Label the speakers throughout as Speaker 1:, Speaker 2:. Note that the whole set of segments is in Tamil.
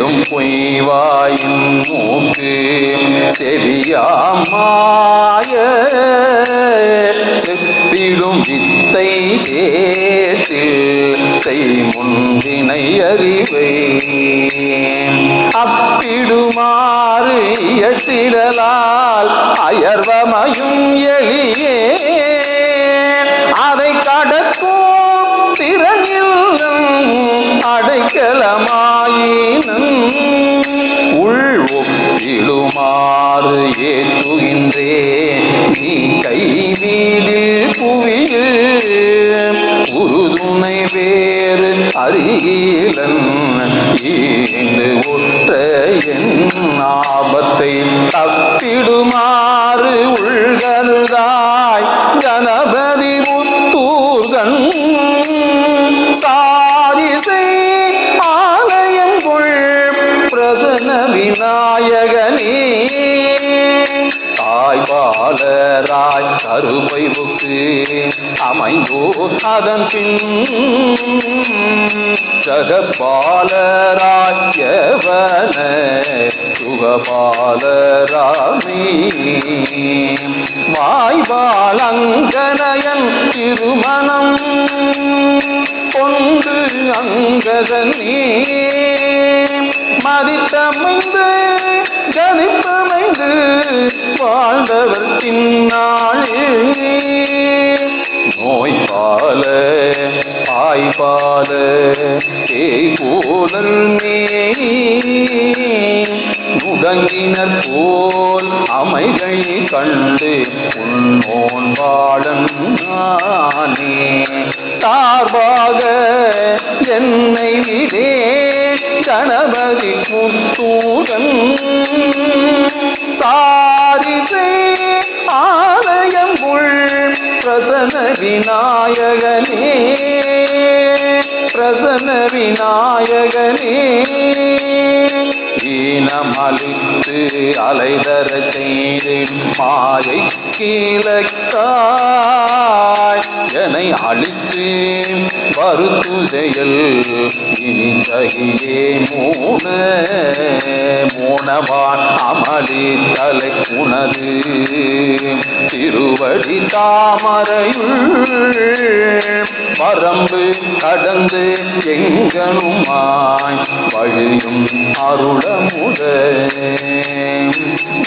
Speaker 1: தேடும் பொய்வாயின் மூக்கு செவியாமாய செப்பிடும் வித்தை சேற்றில் செய்முன்வினை அறிவை அப்பிடுமாறு எட்டிடலால் அயர்வமையும் எளியே அதை கடக்கும் திறனில் அடைக்கலமாயினும் உள் ஒப்பிடுமாறு ஏற்றுகின்றேன். நீ கைவீடில் புவியில் உறுதுணை வேறு அறியலன் ஈண்டு ஒற்ற என் ஆபத்தை தப்பிடுமாறு உள்கருதாய் கணபதி முத்தூர்கண் சாரி செய் பிரசன்ன விநாயகனே ஆய்வாளராய் கருப்பை முக்கு அமைந்தோ அதன் பின். ஜகபாலராய் யவன சுகபாலராமே. வாய்வாளங்கனையன் திருமணம் கொண்டு அங்கதனே. மதித்தமைந்து கதிப்பமைந்து வாழ்ந்தவர் பின்னாளில் நோய்பால ஆய்பால தேய் போலல் மேனி முடங்கினர் போல் அமைகள் கண்டு உன்னோன் வாழன் நானே. சார்பாக என்னை விடே கணபதி முத்தூரன் சாரி பிரசன விநாயகனே பிரசன விநாயகனே ஈனமளித்து அலைதர செய்தின் மாயை கீழக்காய். என்னை அழித்து வருத்து செயல் இனி சகியே மூன மூனவான் அமளி தலை உனது திருவடி தாமரையுள் வரம்பு கடந்து எங்கனுமாய் வழியும் அருளமுட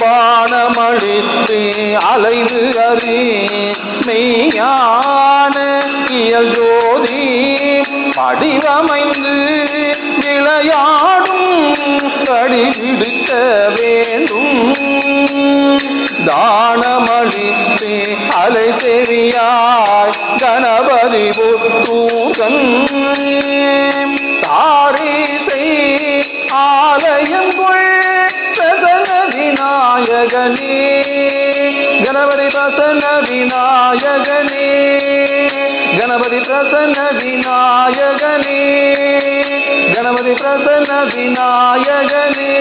Speaker 1: வானமழித்து அலைந்து அறி மெய்யான இயல் ஜோதி படிவமைந்து விளையாடும் கடிபிடிக்க வேண்டும். தானமளித்து அலை செறியாய் கணபதி புத்தூகன் சாரிசை ஆலயம் கொள் பிரசன விநாயகனே கணபதி பிரசன்ன விநாயகனே கணபதி பிரசன்ன விநாயகனே கணபதி பிரசன்ன விநாயகனே.